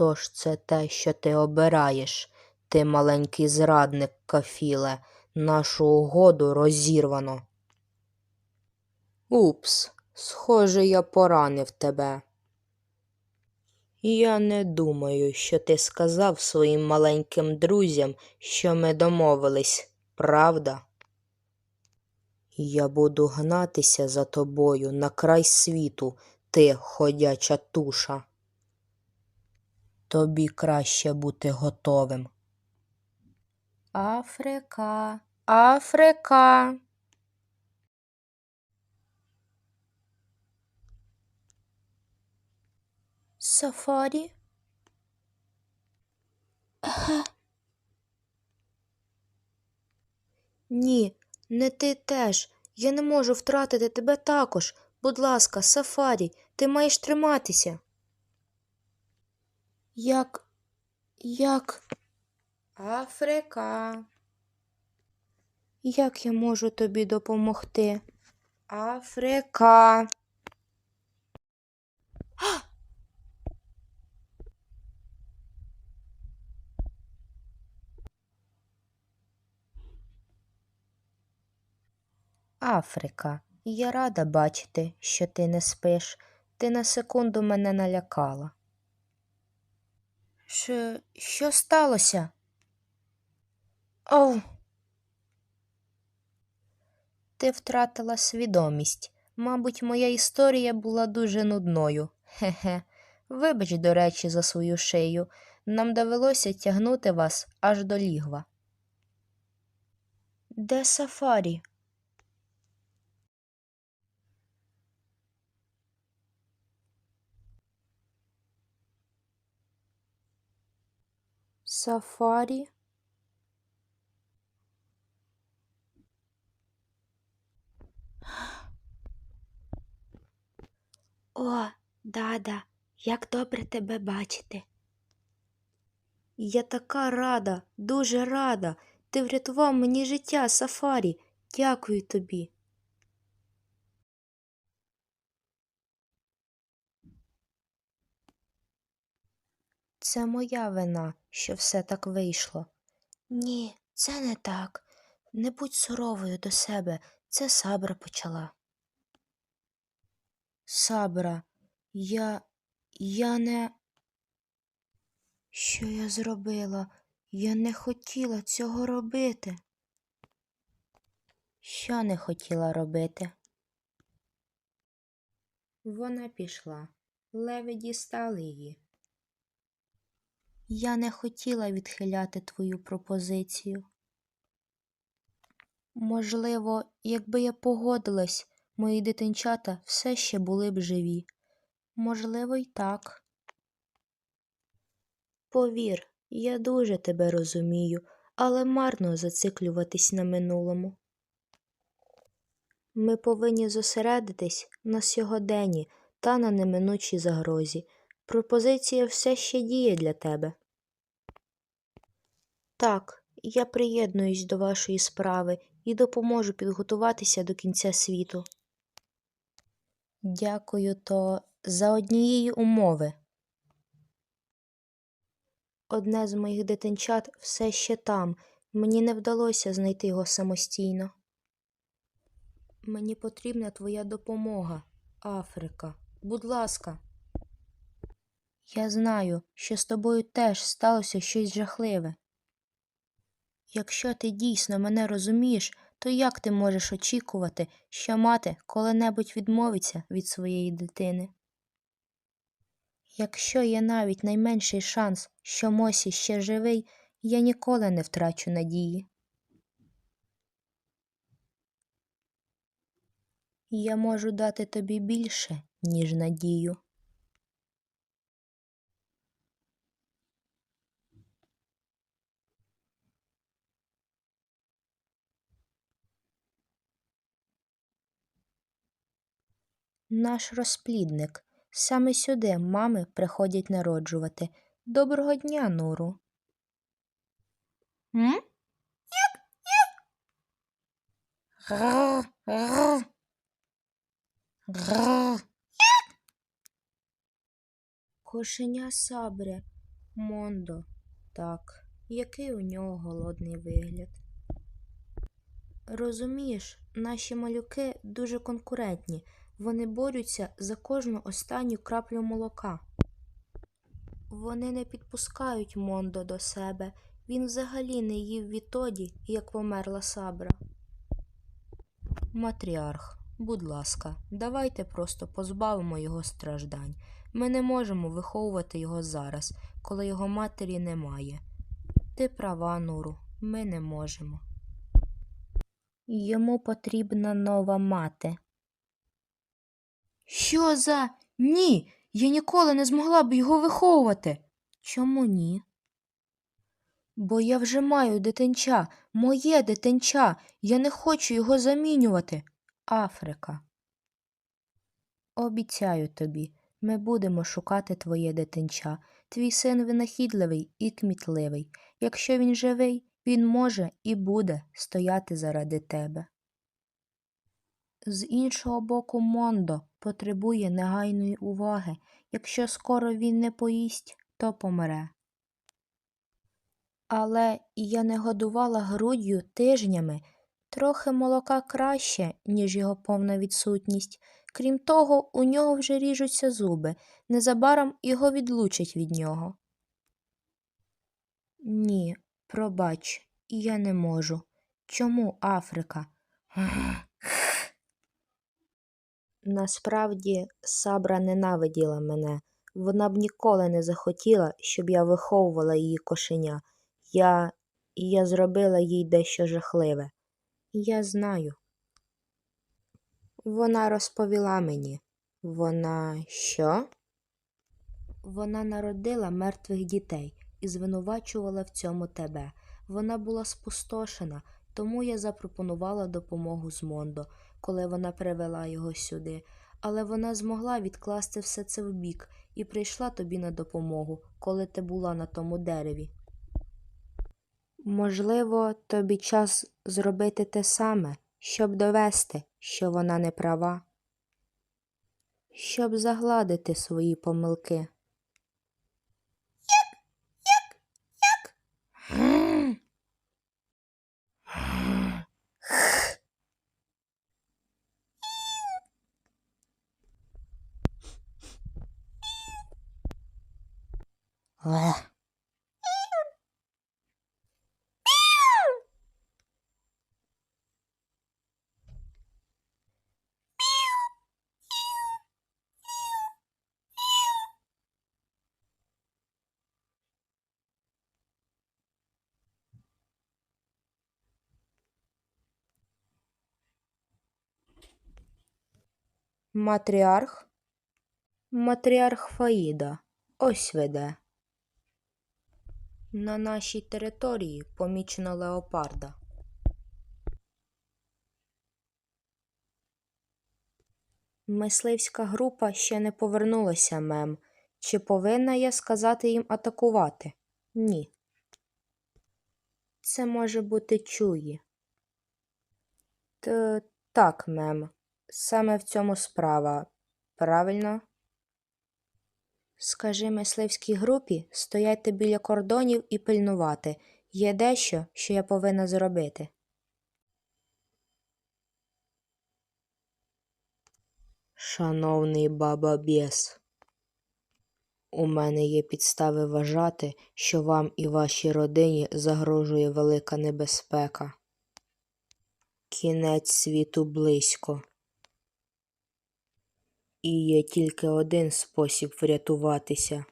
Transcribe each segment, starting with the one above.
Отож це те, що ти обираєш, ти маленький зрадник, Кафіле, нашу угоду розірвано. Упс, схоже, я поранив тебе. Я не думаю, що ти сказав своїм маленьким друзям, що ми домовились, правда? Я буду гнатися за тобою на край світу, ти ходяча туша. Тобі краще бути готовим. Африка, Африка. Сафарі? Ні, не ти теж. Я не можу втратити тебе також. Будь ласка, Сафарі, ти маєш триматися. Як. Як. Африка. Як я можу тобі допомогти? Африка. Африка, я рада бачити, що ти не спиш. Ти на секунду мене налякала. Що, що сталося? Оу. Ти втратила свідомість. Мабуть, моя історія була дуже нудною. Хе-хе. Вибач, до речі, за свою шию. Нам довелося тягнути вас аж до лігва. Де сафарі? Сафарі? О, дада, як добре тебе бачити. Я така рада, дуже рада. Ти врятував мені життя, Сафарі. Дякую тобі. Це моя вина, що все так вийшло. Ні, це не так. Не будь суровою до себе, це Сабра почала. Сабра, я. я не. Що я зробила? Я не хотіла цього робити. Що не хотіла робити? Вона пішла. Леви дістали її. Я не хотіла відхиляти твою пропозицію. Можливо, якби я погодилась, мої дитинчата все ще були б живі. Можливо, й так. Повір, я дуже тебе розумію, але марно зациклюватись на минулому. Ми повинні зосередитись на сьогоденні та на неминучій загрозі. Пропозиція все ще діє для тебе. Так, я приєднуюсь до вашої справи і допоможу підготуватися до кінця світу. Дякую, то за однієї умови. Одне з моїх дитинчат все ще там. Мені не вдалося знайти його самостійно. Мені потрібна твоя допомога, Африка. Будь ласка. Я знаю, що з тобою теж сталося щось жахливе. Якщо ти дійсно мене розумієш, то як ти можеш очікувати, що мати коли-небудь відмовиться від своєї дитини? Якщо є навіть найменший шанс, що Мосі ще живий, я ніколи не втрачу надії. Я можу дати тобі більше, ніж надію. Наш розплідник. Саме сюди мами приходять народжувати. Доброго дня, Нуру. М? Як? Як? Гр, гр. Гр. Як? Кошеня сабре, Мондо, так, який у нього голодний вигляд. Розумієш, наші малюки дуже конкурентні. Вони борються за кожну останню краплю молока. Вони не підпускають Мондо до себе. Він взагалі не їв відтоді, як померла Сабра. Матріарх, будь ласка, давайте просто позбавимо його страждань. Ми не можемо виховувати його зараз, коли його матері немає. Ти права, Нуру, ми не можемо. Йому потрібна нова мати. Що за ні? Я ніколи не змогла б його виховувати. Чому ні? Бо я вже маю дитинча, моє дитинча. Я не хочу його замінювати. Африка. Обіцяю тобі, ми будемо шукати твоє дитинча. Твій син винахідливий і кмітливий. Якщо він живий, він може і буде стояти заради тебе. З іншого боку, Мондо потребує негайної уваги. Якщо скоро він не поїсть, то помре. Але я не годувала груддю тижнями. Трохи молока краще, ніж його повна відсутність. Крім того, у нього вже ріжуться зуби. Незабаром його відлучать від нього. Ні, пробач, я не можу. Чому Африка? Насправді, Сабра ненавиділа мене. Вона б ніколи не захотіла, щоб я виховувала її кошеня. Я. я зробила їй дещо жахливе. Я знаю. Вона розповіла мені. Вона що? Вона народила мертвих дітей і звинувачувала в цьому тебе. Вона була спустошена, тому я запропонувала допомогу з Мондо, коли вона привела його сюди. Але вона змогла відкласти все це вбік і прийшла тобі на допомогу, коли ти була на тому дереві. Можливо, тобі час зробити те саме, щоб довести, що вона не права, щоб загладити свої помилки. Матріарх? Матріарх Фаїда. Ось веде. На нашій території помічено леопарда. Мисливська група ще не повернулася, мем. Чи повинна я сказати їм атакувати? Ні. Це може бути чуї. Т так, мем. Саме в цьому справа. Правильно? Скажи мисливській групі стояти біля кордонів і пильнувати. Є дещо, що я повинна зробити. Шановний баба Бєс, у мене є підстави вважати, що вам і вашій родині загрожує велика небезпека. Кінець світу близько. І є тільки один спосіб врятуватися.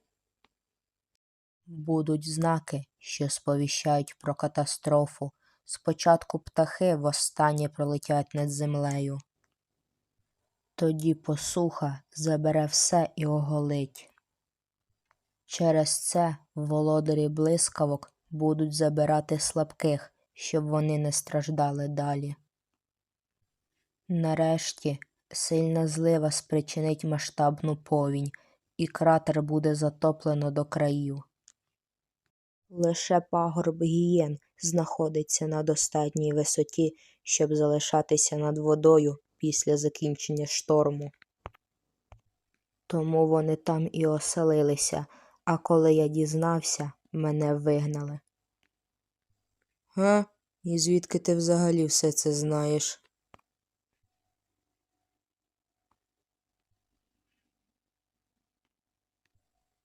Будуть знаки, що сповіщають про катастрофу. Спочатку птахи востаннє пролетять над землею. Тоді посуха забере все і оголить. Через це володарі блискавок будуть забирати слабких, щоб вони не страждали далі. Нарешті Сильна злива спричинить масштабну повінь, і кратер буде затоплено до країв. Лише пагорб гієн знаходиться на достатній висоті, щоб залишатися над водою після закінчення шторму. Тому вони там і оселилися, А коли я дізнався, мене вигнали. Га? І звідки ти взагалі все це знаєш?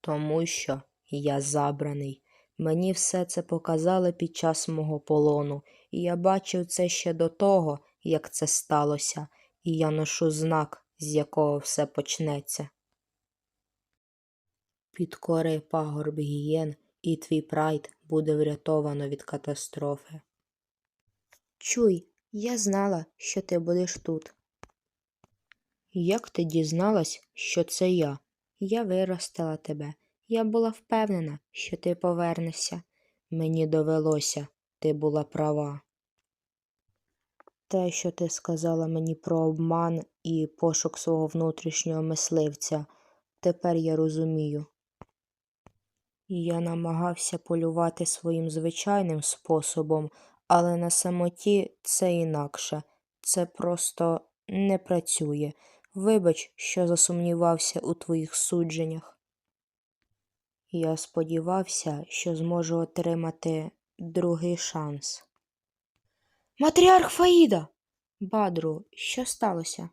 Тому що я забраний. Мені все це показали під час мого полону, і я бачив це ще до того, як це сталося, і я ношу знак, з якого все почнеться. Підкори пагорб гієн, і твій прайд буде врятовано від катастрофи. Чуй, я знала, що ти будеш тут. Як ти дізналась, що це я? Я виростила тебе. Я була впевнена, що ти повернешся. Мені довелося, ти була права. Те, що ти сказала мені про обман і пошук свого внутрішнього мисливця, тепер я розумію. Я намагався полювати своїм звичайним способом, але на самоті це інакше. Це просто не працює. Вибач, що засумнівався у твоїх судженнях. Я сподівався, що зможу отримати другий шанс. Матріарх Фаїда. Бадру, що сталося?